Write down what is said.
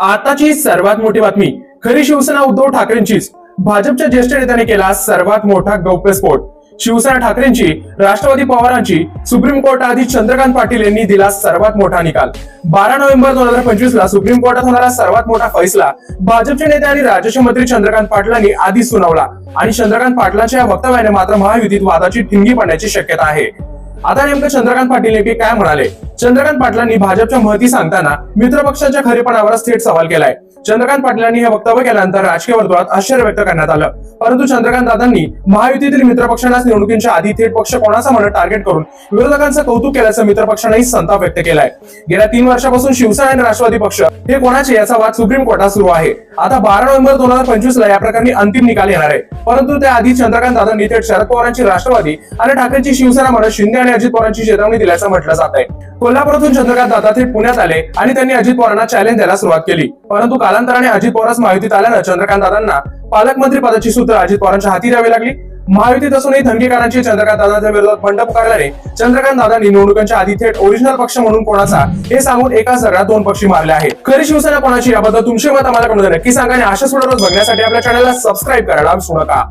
आताची सर्वात मोठी बातमी. खरी शिवसेना उद्धव ठाकरेंचीच. भाजपच्या ज्येष्ठ नेत्याने केला सर्वात मोठा गौप्यस्फोट शिवसेना ठाकरेंची राष्ट्रवादी पवारांची सुप्रीम कोर्ट आधी चंद्रकांत पाटील यांनी दिला सर्वात मोठा निकाल. बारा नोव्हेंबर दोन हजार पंचवीस ला सुप्रीम कोर्टात होणारा सर्वात मोठा फैसला भाजपचे नेते आणि राज्याचे मंत्री चंद्रकांत पाटलांनी आधी सुनावला. आणि चंद्रकांत पाटलांच्या या वक्तव्याने मात्र महायुतीत वादाची ठिणगी पडण्याची शक्यता आहे. आता नेमकं चंद्रकांत पाटील नेमके काय म्हणाले? चंद्रकांत पाटलांनी भाजपच्या महती सांगताना मित्रपक्षाच्या खरेपणावरच थेट सवाल केलाय. चंद्रकांत पाटलांनी हे वक्तव्य केल्यानंतर राजकीय वर्तुळात आश्चर्य व्यक्त करण्यात आलं. परंतु चंद्रकांत दादांनी महायुतीतील मित्रपक्षांनाच निवडणुकीच्या आधी थेट पक्ष कोणाचा म्हणत टार्गेट करून विरोधकांचं कौतुक केल्याचं मित्रपक्षांनाही संताप व्यक्त केलाय. गेल्या तीन वर्षापासून शिवसेना आणि राष्ट्रवादी पक्ष हे कोणाचे याचा वाद सुप्रीम कोर्टात सुरू आहे. आता बारा नोव्हेंबर दोन हजार पंचवीस ला या प्रकरणी अंतिम निकाल येणार आहे. परंतु त्याआधी चंद्रकांत दादांनी थेट शरद पवारांची राष्ट्रवादी आणि ठाकरेंची शिवसेना म्हणत शिंदे आणि अजित पवारांची चेतावणी दिल्याचं म्हटलं जात आहे कोल्हापुरातून चंद्रकांत दादा थेट पुण्यात आले आणि त्यांनी अजित पवारांना चॅलेंज द्यायला सुरुवात केली. परंतु कालांतराने अजित पवारच महायुतीत आल्यानं चंद्रकांत दादांना पालकमंत्री पदाची सूत्र अजित पवारांच्या हाती द्यावी लागली. महायुतीत असूनही धनगेकरांची चंद्रकांत दादांच्या विरोधात बंड पुकारल्याने चंद्रकांत दादांनी निवडणुकांच्या आधी थेट ओरिजिनल पक्ष म्हणून कोणाचा हे सांगून एका सगळ्यात दोन पक्षी मारले आहेत. खरी शिवसेना कोणाची याबद्दल तुमचे मत आम्हाला कळून नक्की सांगा आणि अशाच व्हिडिओ बघण्यासाठी आपल्या चॅनलला सबस्क्राईब करायला विसरू नका.